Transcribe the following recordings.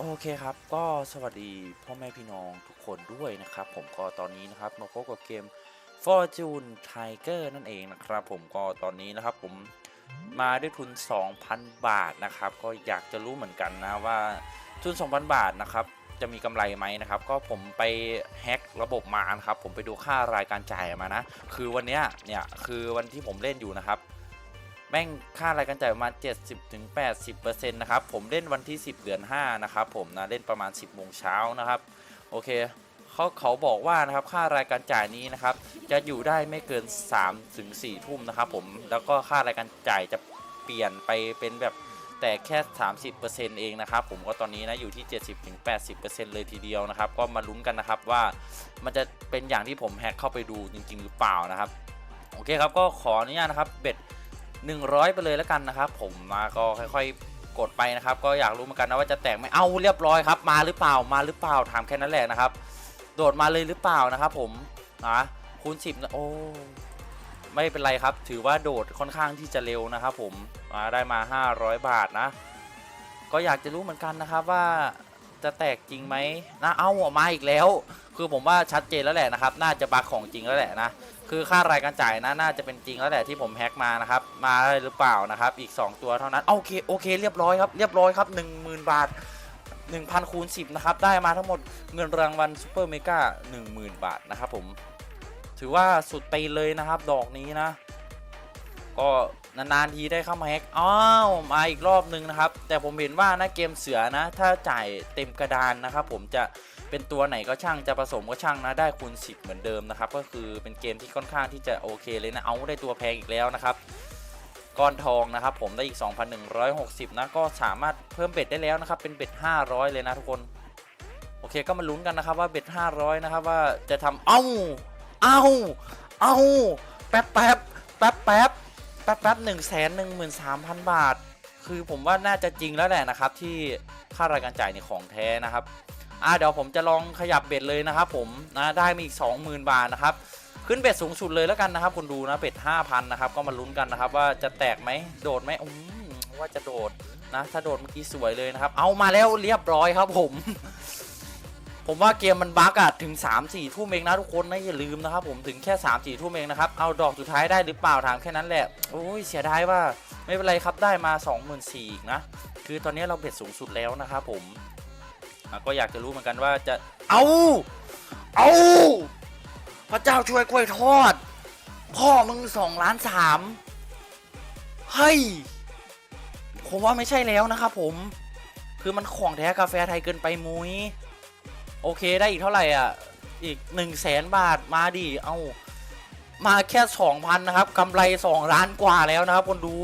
โอเคครับ ก็สวัสดีพ่อแม่พี่น้องทุกคนด้วยนะครับ ผมก็ตอนนี้นะครับมาพบกับเกม Fortune Tiger นั่นเองนะครับ ผมก็ตอนนี้นะครับ ผมมาด้วยทุน 2,000 บาทนะครับ ก็อยากจะรู้เหมือนกันนะว่าทุน 2,000 บาทนะครับ จะมีกำไรไหมนะครับ ก็ผมไปแฮ็กระบบมานะครับ ผมไปดูค่ารายการจ่ายมานะ คือวันเนี้ยเนี่ยคือวันที่ผมเล่นอยู่นะครับ แม่งค่ารายการจ่ายประมาณ 70-80%นะครับ ผมเล่นวันที่ 10 เดือน 5 นะครับผมนะเล่นประมาณ 10โมงเช้านะครับ โอเคเขาเขาบอกว่านะครับค่ารายการจ่ายนี้นะครับ จะอยู่ได้ไม่เกิน3ถึง4ทุ่มนะครับผมแล้วก็ค่ารายการจ่ายจะเปลี่ยนไปเป็นแบบแต่แค่ 30%เองนะครับผมก็ตอนนี้นะอยู่ที่ 70-80%เลยทีเดียวนะครับ ก็มาลุ้นกันนะครับว่ามันจะเป็นอย่างที่ผมแฮกเข้าไปดูจริง ๆ หรือเปล่านะครับ โอเคครับก็ขออนุญาตนะครับเบ็ด 100 ไปเลยแล้วกันนะครับ ผมมาก็ค่อยๆ กดไปนะครับ ก็อยากรู้เหมือนกันนะว่าจะแตกไหมเอาเรียบร้อยครับ มาหรือเปล่ามาหรือเปล่าถามแค่นั้นแหละนะครับ โดดมาเลยหรือเปล่านะครับ ผมนะคูณ10นะโอ้ไม่เป็นไรครับ ถือว่าโดดค่อนข้างที่จะเร็วนะครับ ผมมาได้มา 500 บาทนะ ก็อยากจะรู้เหมือนกันนะครับว่า จะแตกจริงไหมนะเอาออกมาอีกแล้ว คือผมว่าชัดเจนแล้วแหละนะครับ น่าจะบักของจริงแล้วแหละนะ คือค่ารายการจ่ายนะน่าจะเป็นจริงแล้วแหละที่ผมแฮกมานะครับ มาหรือเปล่านะครับ อีก 2 ตัวเท่านั้น โอเค โอเค เรียบร้อยครับ เรียบร้อยครับ10,000 บาท 1,000คูณ10 นะครับ ได้มาทั้งหมดเงินรางวัลซูเปอร์เมกา10,000 บาทนะครับผม ถือว่าสุดไปเลยนะครับ ดอกนี้นะ ก็นานๆทีได้เข้ามาแฮกอ้าวมาอีกรอบนึงนะครับ แต่ผมเห็นว่านะเกมเสือนะ ถ้าจ่ายเต็มกระดานนะครับ ผมจะเป็นตัวไหนก็ช่างจะผสมก็ช่างนะได้คูณ10 เหมือนเดิมนะครับ ก็คือเป็นเกมที่ค่อนข้างที่จะโอเคเลยนะเอาได้ตัวแพงอีกแล้วนะครับก้อนทองนะครับผมได้อีก 2,160 นะก็สามารถเพิ่มเบ็ดได้แล้วนะครับ เป็นเบ็ด 500 เลยนะทุกคน โอเคก็มาลุ้นกันนะครับว่าเบ็ด 500 นะครับว่าจะทำเอ้า เอ้า เอ้า แป๊บแป๊บแป๊บแป๊บ แป๊บแป๊บหนึ่งแสนหนึ่งหมื่นสามพันบาท คือผมว่าน่าจะจริงแล้วแหละนะครับ ที่ค่ารายการจ่ายในของแท้นะครับอ่าเดี๋ยวผมจะลองขยับเบ็ดเลยนะครับ ผมนะได้มาอีก20,000บาทนะครับขึ้นเบ็ดสูงสุดเลยแล้วกันนะครับคุณดูนะเบ็ด5,000นะครับก็มาลุ้นกันนะครับ ว่าจะแตกไหมโดดไหมอืมว่าจะโดดนะถ้าโดดเมื่อกี้สวยเลยนะครับ เอามาแล้วเรียบร้อยครับผม ผมว่าเกมมันบั๊กอะถึง 3 4 ทุ่มเองนะทุกคนนะอย่าลืมนะครับผมถึงแค่ 3 4 ทุ่มเองนะครับ เอาดอกสุดท้ายได้หรือเปล่าถามแค่นั้นแหละ โอ้ยเสียดายว่าไม่เป็นไรครับได้มา 24,000อีกนะ คือตอนนี้เราเบ็ดสูงสุดแล้วนะครับผมก็อยากจะรู้เหมือนกันว่าจะเอาเอาพระเจ้าช่วยกล้วยทอด พ่อมึงสองล้านสามเฮ้ยผมว่าไม่ใช่แล้วนะครับผมคือมันของแท้กาแฟไทยเกินไปมุ้ย โอเคได้อีกเท่าไหร่อะ อีกหนึ่งแสนบาทมาดิเอามาแค่สองพันนะครับกำไรสองล้านกว่าแล้วนะครับ คนดู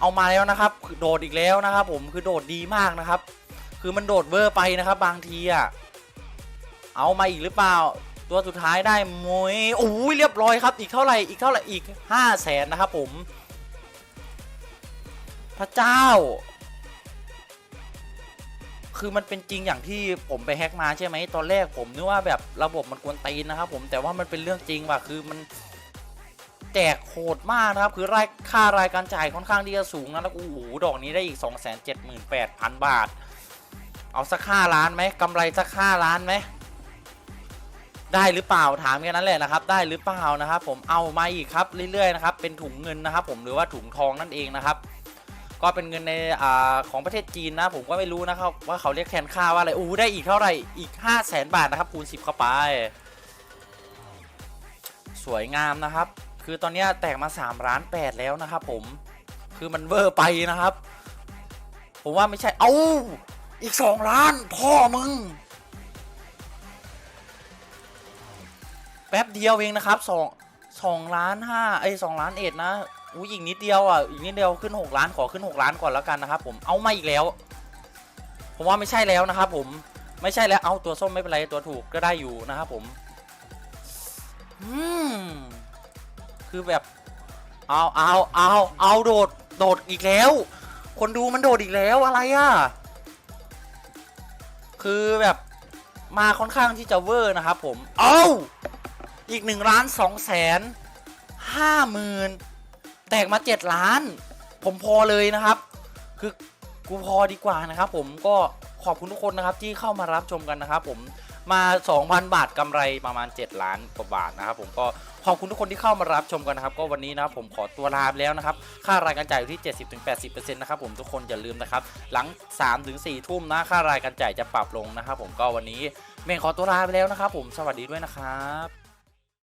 เอามาแล้วนะครับคือโดดอีกแล้วนะครับ ผมคือโดดดีมากนะครับ คือมันโดดเวอร์ไปนะครับบางทีอะเอามาอีกหรือเปล่า ตัวสุดท้ายได้มวยโอ้ยเรียบร้อยครับ อีกเท่าไหร่อีกเท่าไหร่อีกห้าแสนนะครับผม พระเจ้า คือมันเป็นจริงอย่างที่ผมไปแฮกมาใช่ไหมตอนแรกผมนึกว่าแบบระบบมันกวนตีนนะครับผมแต่ว่ามันเป็นเรื่องจริงว่ะคือมันแจกโหดมากนะครับคือรายค่ารายการจ่ายค่อนข้างที่จะสูงนะแล้วโอ้โหดอกนี้ได้อีก 278,000 บาท เอาสักห้าล้านไหมกำไรสักห้าล้านไหมได้หรือเปล่าถามแค่นั้นแหละนะครับ ได้หรือเปล่านะครับ ผมเอามาอีกครับเรื่อยๆนะครับเป็นถุงเงินนะครับ ผมหรือว่าถุงทองนั่นเองนะครับ ก็เป็นเงินในอ่าของประเทศจีนนะผมก็ไม่รู้นะครับว่าเขาเรียกแทนค่าว่าอะไรอู้ได้อีกเท่าไหร่อีก 5 0 0แสนบาทนะครับคูณ10 เข้าไป สวยงามนะครับ คือตอนนี้แตกมา3ล้าน8แล้วนะครับผมคือมันเวอร์ไปนะครับ ผมว่าไม่ใช่ เอาอีก 2 ล้าน พ่อมึง แป๊บเดียวเองนะครับสองสองล้านห้าไอ้สองล้านเอ็ดนะ อุ้ยอีกนิดเดียวอะอีกนิดเดียวขึ้นหกล้านขอขึ้นหกล้านก่อนแล้วกันนะครับผมเอามาอีกแล้ว ผมว่าไม่ใช่แล้วนะครับผมไม่ใช่แล้วเอาตัวส้มไม่เป็นไรตัวถูกก็ได้อยู่นะครับผมอืมคือแบบเอาเอาเอาเอาโดดโดดอีกแล้ว คนดูมันโดดอีกแล้วอะไรอะคือแบบมาค่อนข้างที่จะเวอร์นะครับผม เอาอีกหนึ่งล้านสองแสนห้าหมื่น แตกมาเจ็ดล้าน ผมพอเลยนะครับ คือกูพอดีกว่านะครับ ผมก็ขอบคุณทุกคนนะครับที่เข้ามารับชมกันนะครับ ผมมา 2,000 บาทกำไรประมาณ 7 ล้านกว่าบาทนะครับ ผมก็ขอบคุณทุกคนที่เข้ามารับชมกันนะครับ ก็วันนี้นะครับผมขอตัวลาไปแล้วนะครับ ค่ารายการจ่ายอยู่ที่ 70-80%นะครับผมทุกคนอย่าลืมนะครับ หลัง 3-4 ทุ่มนะค่ารายการจ่ายจะปรับลงนะครับ ผมก็วันนี้เมงขอตัวลาไปแล้วนะครับ ผมสวัสดีด้วยนะครับ